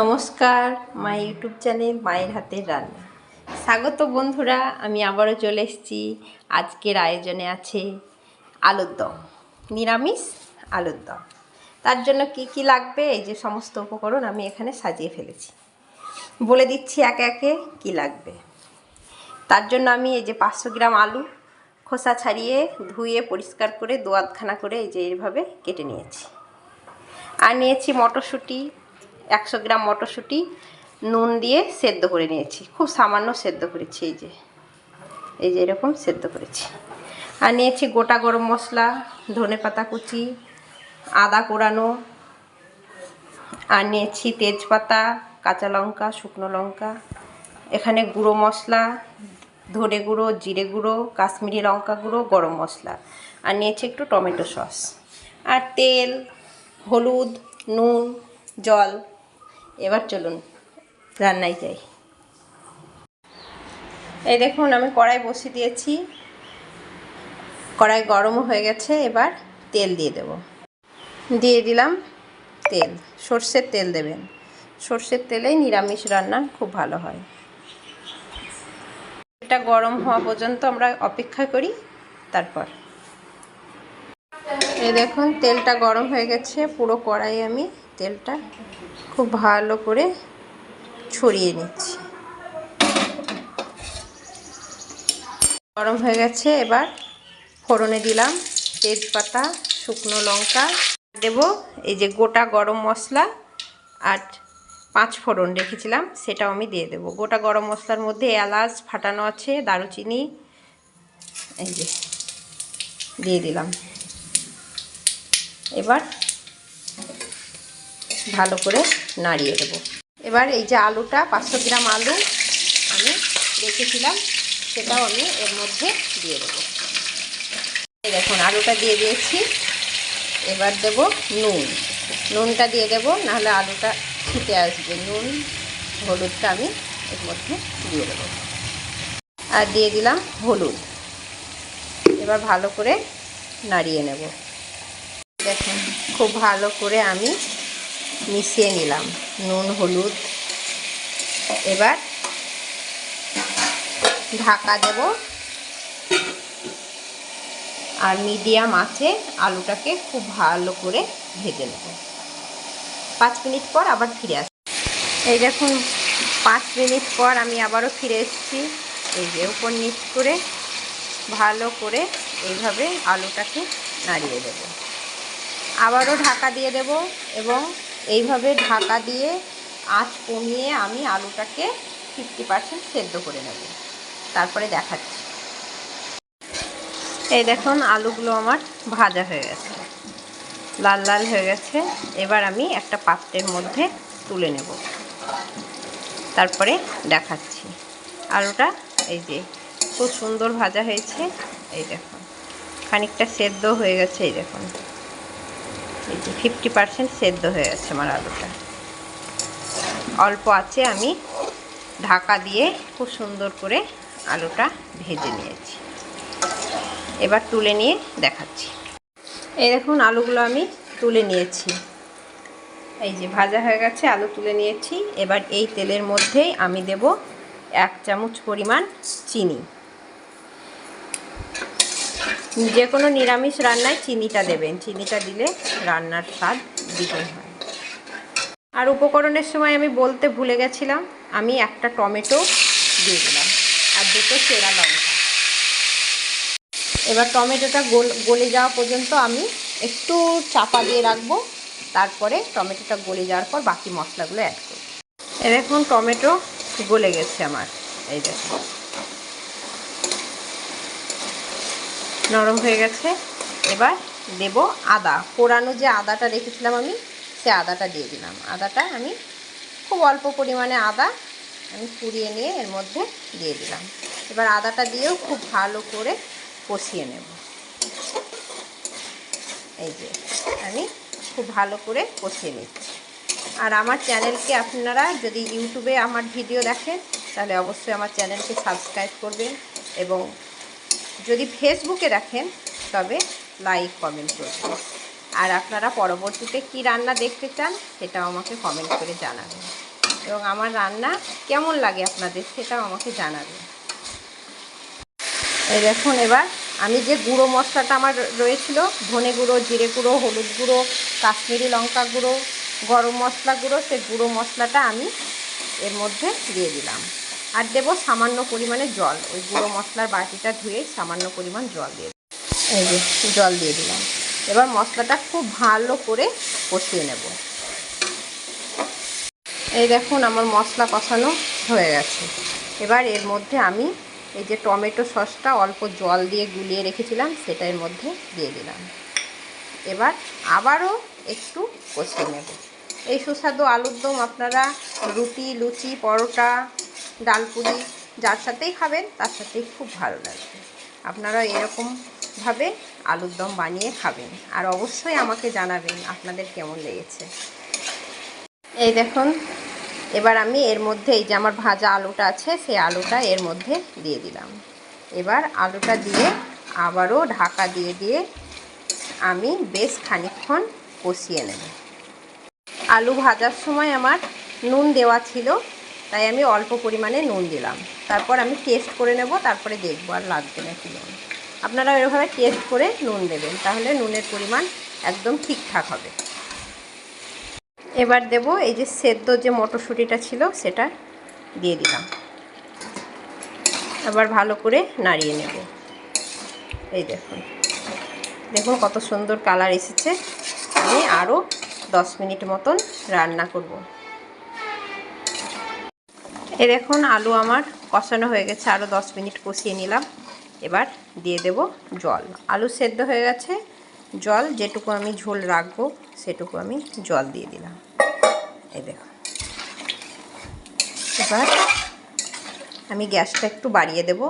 নমস্কার my YouTube channel মায়ের হাতের রান্না। স্বাগত বন্ধুরা, আমি আবারও চলে এসেছি। আজকের আয়োজনে আছে আলুর দম, নিরামিষ আলুর দম। তার জন্য কি কি লাগবে? এই যে সমস্ত উপকরণ আমি এখানে সাজিয়ে ফেলেছি। বলে দিচ্ছি একে একে কি লাগবে। তার জন্য আমি এই যে পাঁচশো গ্রাম আলু খোসা ছাড়িয়ে ধুয়ে পরিষ্কার করে দোয়াতখানা করে এই যে এইভাবে কেটে নিয়েছি। আর নিয়েছি মটরশুঁটি একশো গ্রাম মটরশুঁটি, নুন দিয়ে সেদ্ধ করে নিয়েছি। খুব সামান্য সেদ্ধ করেছি, এই যে। এই যে এরকম সেদ্ধ করেছি। আর নিয়েছি গোটা গরম মশলা, ধনে পাতা কুচি, আদা কোরানো, আর নিয়েছি তেজপাতা, কাঁচা লঙ্কা, শুকনো লঙ্কা, এখানে গুঁড়ো মশলা, ধনে গুঁড়ো, জিরে গুঁড়ো, কাশ্মীরি লঙ্কা গুঁড়ো, গরম মশলা, আর নিয়েছি একটু টমেটো সস। আর তেল, হলুদ, নুন, জল এবার চলুন, রান্নায় যাই। এই দেখুন, আমি কড়াই বসিয়ে দিয়েছি। কড়াই গরমও হয়ে গেছে, এবার তেল দিয়ে দেব। দিয়ে দিলাম তেল, সর্ষের তেল দেবেন। সর্ষের তেলেই নিরামিষ রান্না খুব ভালো হয়। এটা গরম হওয়া পর্যন্ত আমরা অপেক্ষা করি, তারপর। এই দেখুন, তেলটা গরম হয়ে গেছে, পুরো কড়াই আমি তেলটা খুব ভালো করে ছড়িয়ে নিচ্ছি। গরম হয়ে গেছে, এবার ফোড়নে দিলাম তেজপাতা, শুকনো লঙ্কা। দেব এই যে গোটা গরম মশলা আর পাঁচ ফোড়ন রেখেছিলাম, সেটাও আমি দিয়ে দেবো। গোটা গরম মশলার মধ্যে এলাচ ফাটানো আছে, দারুচিনি এই যে দিয়ে দিলাম। এবার ভালো করে নাড়িয়ে দেবো। এবার এই যে আলুটা, পাঁচশো গ্রাম আলু আমি রেখেছিলাম, সেটাও আমি এর মধ্যে দিয়ে দেবো। দেখুন, আলুটা দিয়ে দিয়েছি। এবার দেব নুন। নুনটা দিয়ে দেব, নাহলে আলুটা ছিটে আসবে। নুন, হলুদটা আমি এর মধ্যে দিয়ে দেবো। আর দিয়ে দিলাম হলুদ। এবার ভালো করে নাড়িয়ে নেব। দেখুন, খুব ভালো করে আমি মিশিয়ে নিলাম। নুন, হলুদ। এবার ঢাকা দেব। আর মিডিয়াম আছে, আলুটাকে খুব ভালো করে ভেজে নেব। পাঁচ মিনিট পর আবার ফিরে আস। এই দেখুন, পাঁচ মিনিট পর আমি আবারও ফিরে এসেছি। এই যে উপর নিচ করে ভালো করে এইভাবে আলুটাকে নাড়িয়ে দেব। আবারও ঢাকা দিয়ে দেব এবং এইভাবে ঢাকা দিয়ে আঁচ কমিয়ে আমি আলুটাকে ফিফটি পার্সেন্ট সেদ্ধ করে নেব। তারপরে দেখাচ্ছি। এই দেখুন, আলুগুলো আমার ভাজা হয়ে গেছে। লাল লাল হয়ে গেছে। এবার আমি একটা পাত্রের মধ্যে তুলে নেব। তারপরে দেখাচ্ছি। আলুটা এই যে খুব সুন্দর ভাজা হয়েছে। এই দেখুন, খানিকটা সেদ্ধ হয়ে গেছে, এই দেখুন। এই যে ফিফটি পারসেন্ট সেদ্ধ হয়ে গেছে আমার আলুটা। অল্প আছে, আমি ঢাকা দিয়ে খুব সুন্দর করে আলুটা ভেজে নিয়েছি। এবার তুলে নিয়ে দেখাচ্ছি। এই দেখুন, আলুগুলো আমি তুলে নিয়েছি। এই যে ভাজা হয়ে গেছে, আলু তুলে নিয়েছি। এবার এই তেলের মধ্যেই আমি দেব এক চামচ পরিমাণ চিনি। যে কোনো নিরামিষ রান্নায় চিনিটা দেবেন। চিনিটা দিলে রান্নার স্বাদ দ্বিগুণ হয়। আর উপকরণের সময় আমি বলতে ভুলে গেছিলাম, আমি একটা টমেটো দিয়ে দিলাম আর দুটো চেরা লঙ্কা। এবার টমেটোটা গোল, গলে যাওয়া পর্যন্ত আমি একটু চাপা দিয়ে রাখব, তারপরে টমেটোটা গলে যাওয়ার পর বাকি মশলাগুলো অ্যাড করব। এ দেখুন, টমেটো গলে গেছে আমার। এই দেখুন। নরম হয়ে গেছে। এবার দেব আদা। পোড়ানো যে আদাটা রেখেছিলাম আমি, সে আদাটা দিয়ে দিলাম। আদাটা আমি খুব অল্প পরিমাণে আদা আমি পুড়িয়ে নিয়ে এর মধ্যে দিয়ে দিলাম। এবার আদাটা দিয়েও খুব ভালো করে কষিয়ে নেব। এই যে, আমি খুব ভালো করে কষিয়ে নিচ্ছি। আর আমার চ্যানেলকে আপনারা যদি ইউটিউবে আমার ভিডিও দেখেন, তাহলে অবশ্যই আমার চ্যানেলকে সাবস্ক্রাইব করবেন এবং যদি ফেসবুকে রাখেন তবে লাইক কমেন্ট করবেন। আর আপনারা পরবর্তীতে কি রান্না দেখতে চান, সেটাও আমাকে কমেন্ট করে জানাবেন। এবং আমার রান্না কেমন লাগে আপনাদের, সেটাও আমাকে জানাবেন। এই দেখুন এবার, আমি যে গুঁড়ো মশলাটা আমার রয়েছিল, ধনে গুঁড়ো, জিরে গুঁড়ো, হলুদ গুঁড়ো, কাশ্মীরি লঙ্কা গুঁড়ো, গরম মশলা গুঁড়ো, সেই গুঁড়ো মশলাটা আমি এর মধ্যে দিয়ে দিলাম। আর দেব সামান্য পরিমাণে জল। ওই গুঁড়ো মশলার বাটিটা ধুয়ে সামান্য পরিমাণ জল দিয়ে এই যে, জল দিয়ে দিলাম। এবার মশলাটা খুব ভালো করে কষিয়ে নেব। এই দেখুন, আমার মশলা কষানো হয়ে গেছে। এবার এর মধ্যে আমি এই যে টমেটো সসটা অল্প জল দিয়ে গুলিয়ে রেখেছিলাম, সেটা এর মধ্যে দিয়ে দিলাম। এবার আবারও একটু কষিয়ে নেব। এই সুস্বাদু আলুর দম আপনারা রুটি, লুচি, পরোটা ডালপুরি যার সাথেই খাবেন, তার সাথেই খুব ভালো লাগবে আপনারা এরকমভাবে আলুর দম বানিয়ে খাবেন। আর অবশ্যই আমাকে জানাবেন আপনাদের কেমন লেগেছে। এই দেখুন, এবার আমি এর মধ্যে এই যে আমার ভাজা আলুটা আছে, সেই আলুটা এর মধ্যে দিয়ে দিলাম। এবার আলুটা দিয়ে আবারও ঢাকা দিয়ে দিয়ে আমি বেশ খানিকক্ষণ কষিয়ে নেব। আলু ভাজার সময় আমার নুন দেওয়া ছিল তাই আমি অল্প পরিমাণে নুন দিলাম। তারপর আমি টেস্ট করে নেব, তারপরে দেখব আর লাগবে নাকি নুন। আপনারা এরভাবে টেস্ট করে নুন দেবেন, তাহলে নুনের পরিমাণ একদম ঠিকঠাক হবে। এবার দেব এই যে সেদ্ধ যে মটরশুঁটিটা ছিল, সেটা দিয়ে দিলাম। আবার ভালো করে নাড়িয়ে নেব। এই দেখুন। দেখুন কত সুন্দর কালার এসেছে। আমি আরও দশ মিনিট মতন রান্না করব। এই দেখুন, আলু আমার কষানো হয়ে গেছে আরও দশ মিনিট কষিয়ে নিলাম। এবার দিয়ে দেব জল। আলু সেদ্ধ হয়ে গেছে, জল যেটুকু আমি ঝোল রাখব সেটুকু আমি জল দিয়ে দিলাম। এই দেখুন। এবার আমি গ্যাসটা একটু বাড়িয়ে দেব।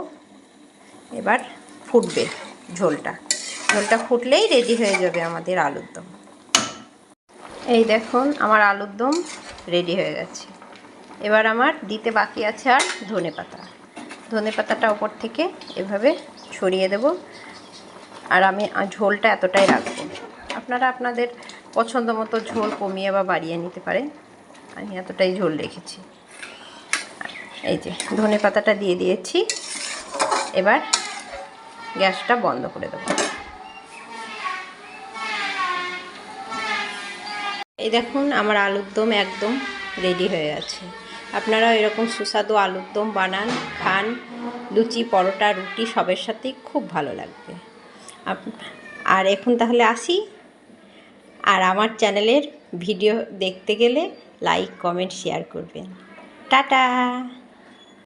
এবার ফুটবে ঝোলটা। ঝোলটা ফুটলেই রেডি হয়ে যাবে আমাদের আলুর দম। এই দেখুন, আমার আলুর দম রেডি হয়ে গেছে। এবার আমার দিতে বাকি আছে আর ধনে পাতা। ধনে পাতাটা ওপর থেকে এভাবে ছড়িয়ে দেব। আর আমি ঝোলটা এতটাই রাখব। আপনারা আপনাদের পছন্দ মতো ঝোল কমিয়ে বা বাড়িয়ে নিতে পারেন। আমি এতটাই ঝোল রেখেছি। এই যে, ধনে পাতাটা দিয়ে দিয়েছি। এবার গ্যাসটা বন্ধ করে দেবো। এই দেখুন, আমার আলুর দম একদম রেডি হয়ে আছে। আপনারাও এরকম সুস্বাদু আলুর দম বানান, খান, লুচি, পরোটা, রুটি, সবের সাথেই খুব ভালো লাগবে। আর এখন তাহলে আসি। আর আমার চ্যানেলের ভিডিও দেখতে গেলে লাইক, কমেন্ট, শেয়ার করবেন। টাটা!